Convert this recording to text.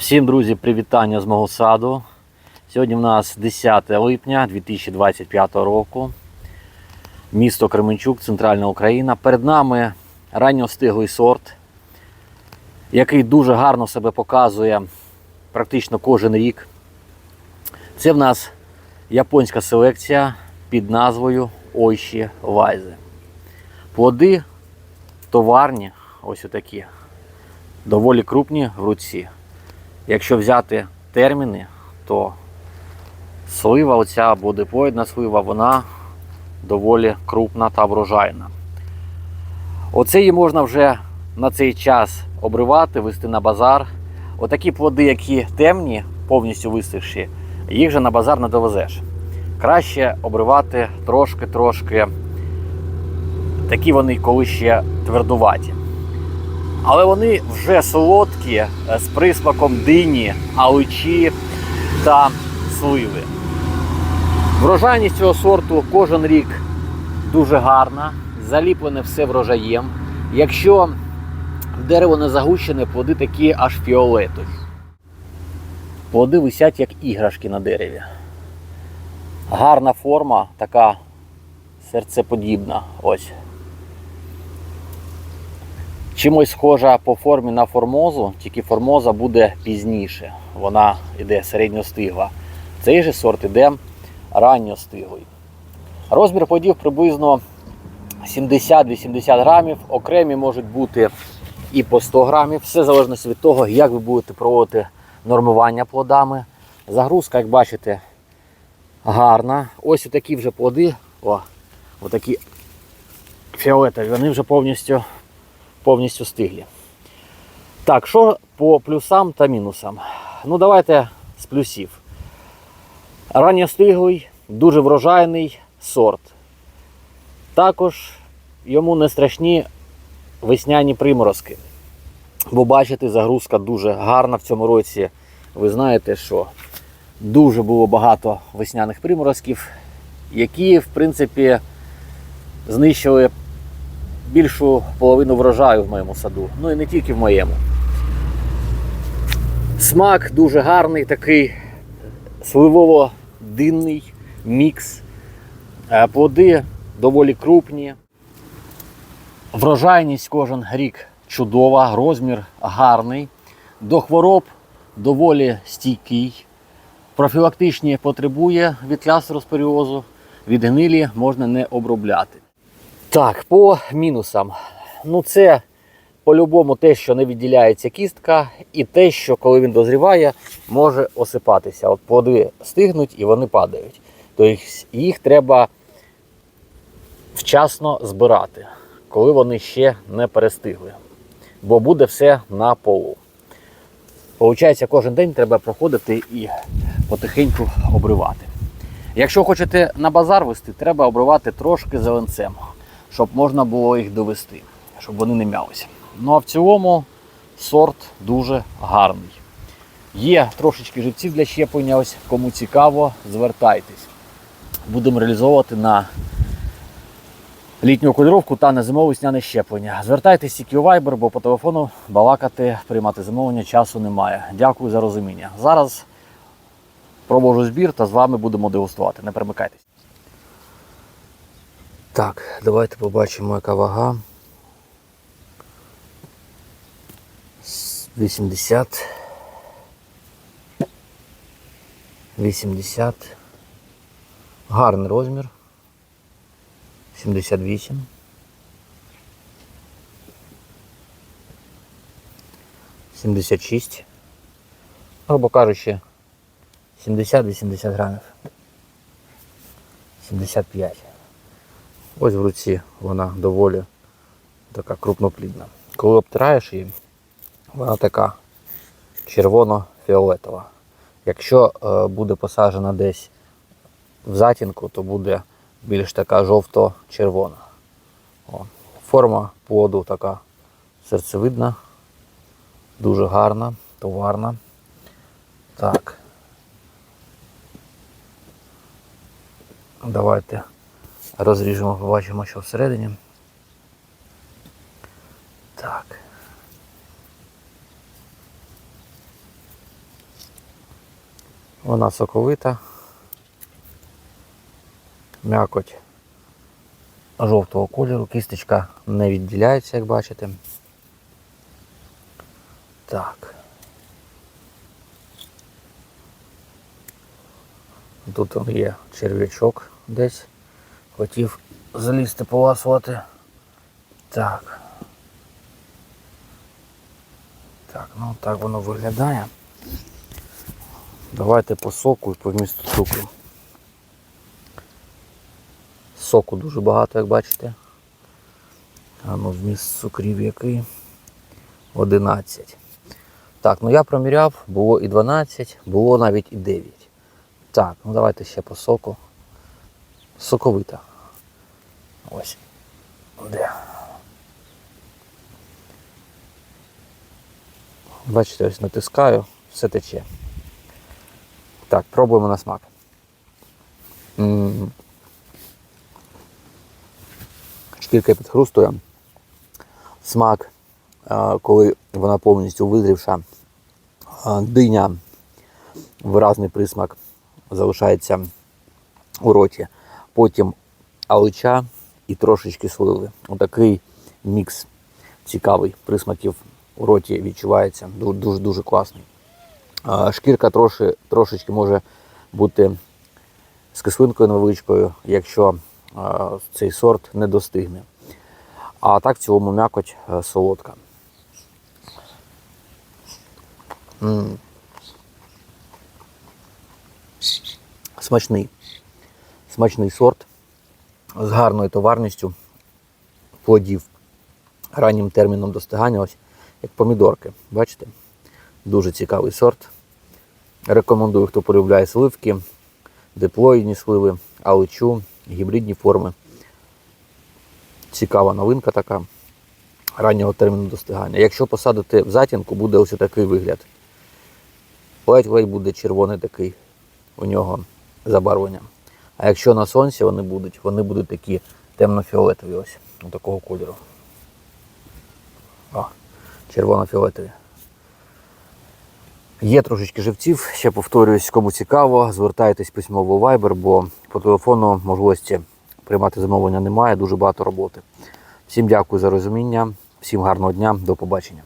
Всім, друзі, привітання з мого саду. Сьогодні в нас 10 липня 2025 року. Місто Кременчук, Центральна Україна. Перед нами ранньостиглий сорт, який дуже гарно себе показує практично кожен рік. Це в нас японська селекція під назвою Ойші Вайзи. Плоди товарні, ось отакі, доволі крупні в руці. Якщо взяти терміни, то слива, оця бодипоїдна слива, вона доволі крупна та врожайна. Оце її можна вже на цей час обривати, вести на базар. Отакі плоди, які темні, повністю висохші, їх же на базар не довезеш. Краще обривати трошки-трошки. Такі вони коли ще твердуваті. Але вони вже солодкі е, з присмаком дині, аличі та сливи. Врожайність цього сорту кожен рік дуже гарна, заліплене все врожаєм. Якщо дерево не загущене, плоди такі аж фіолетові. Плоди висять як іграшки на дереві. Гарна форма, така серцеподібна. Ось. Чимось схожа по формі на формозу, тільки формоза буде пізніше. Вона йде середньостигла. Цей же сорт іде ранньостиглий. Розмір плодів приблизно 70-80 грамів. Окремі можуть бути і по 100 грамів. Все залежно від того, як ви будете проводити нормування плодами. Загрузка, як бачите, гарна. Ось такі вже плоди. О, отакі фіолетові, вони вже повністю повністю стиглі. Так, що по плюсам та мінусам? Ну, давайте з плюсів. Ранньостиглий, дуже врожайний сорт. Також йому не страшні весняні приморозки. Бо бачите, загрузка дуже гарна в цьому році. Ви знаєте, що дуже було багато весняних приморозків, які, в принципі, знищили більшу половину врожаю в моєму саду. Ну і не тільки в моєму. Смак дуже гарний, такий сливово-динний мікс. Е, Плоди доволі крупні. Врожайність кожен рік чудова, розмір гарний. До хвороб доволі стійкий. Профілактичні потребує від лястероспоріозу, від гнилі можна не обробляти. Так, по мінусам. Ну, це по-любому те, що не відділяється кістка, і те, що коли він дозріває, може осипатися. От плоди стигнуть і вони падають. Тобто їх треба вчасно збирати, коли вони ще не перестигли. Бо буде все на полу. Получається, кожен день треба проходити і потихеньку обривати. Якщо хочете на базар вести, треба обривати трошки зеленцем щоб можна було їх довести, щоб вони не м'ялися. Ну а в цілому сорт дуже гарний. Є трошечки живців для щеплення, ось кому цікаво, звертайтесь. Будемо реалізовувати на літню кольоровку та на зимове весняне щеплення. Звертайтесь тільки у Viber, бо по телефону балакати, приймати замовлення часу немає. Дякую за розуміння. Зараз провожу збір та з вами будемо дегустувати. Не перемикайтесь. Так, давайте побачимо, яка вага. С- 80. 80. Гарний розмір. 78. Сімдесят шість. Грубо кажучи, 70-80 грамів. 75. Ось в руці вона доволі така крупноплідна. Коли обтираєш її, вона така червоно-фіолетова. Якщо е, буде посаджена десь в затінку, то буде більш така жовто-червона. Форма плоду така серцевидна, дуже гарна, товарна. Так. Давайте розріжемо, побачимо, що всередині. Так. Вона соковита. М'якоть жовтого кольору, кісточка не відділяється, як бачите. Так. Тут є черв'ячок десь. Хотів залізти поласувати. Так. Так, ну так воно виглядає. Давайте по соку і по вмісту цукру. Соку дуже багато, як бачите. А ну, вміст цукрів який? 11. Так, ну я проміряв, було і 12, було навіть і 9. Так, ну давайте ще по соку. Соковита. Ось. Де? Бачите, ось натискаю, все тече. Так, пробуємо на смак. Шкірка підхрустує. Смак, е, коли вона повністю визрівша, е, диня, виразний присмак залишається у роті. Потім алича і трошечки сливи. Отакий мікс цікавий присмаків у роті відчувається. Дуже дуже, дуже класний. Шкірка троши, трошечки може бути з кислинкою невеличкою, якщо цей сорт не достигне. А так в цілому м'якоть е, солодка. Смачний. Смачний сорт з гарною товарністю плодів, раннім терміном достигання, ось як помідорки. Бачите? Дуже цікавий сорт. Рекомендую, хто полюбляє сливки, диплоїдні сливи, аличу, гібридні форми. Цікава новинка така раннього терміну достигання. Якщо посадити в затінку, буде ось такий вигляд. Ледь-ледь буде червоний такий у нього забарвлення. А якщо на сонці вони будуть, вони будуть такі темно-фіолетові ось, такого кольору. О, червоно-фіолетові. Є трошечки живців, ще повторююсь, кому цікаво, звертайтесь письмово в Viber, бо по телефону можливості приймати замовлення немає, дуже багато роботи. Всім дякую за розуміння, всім гарного дня, до побачення.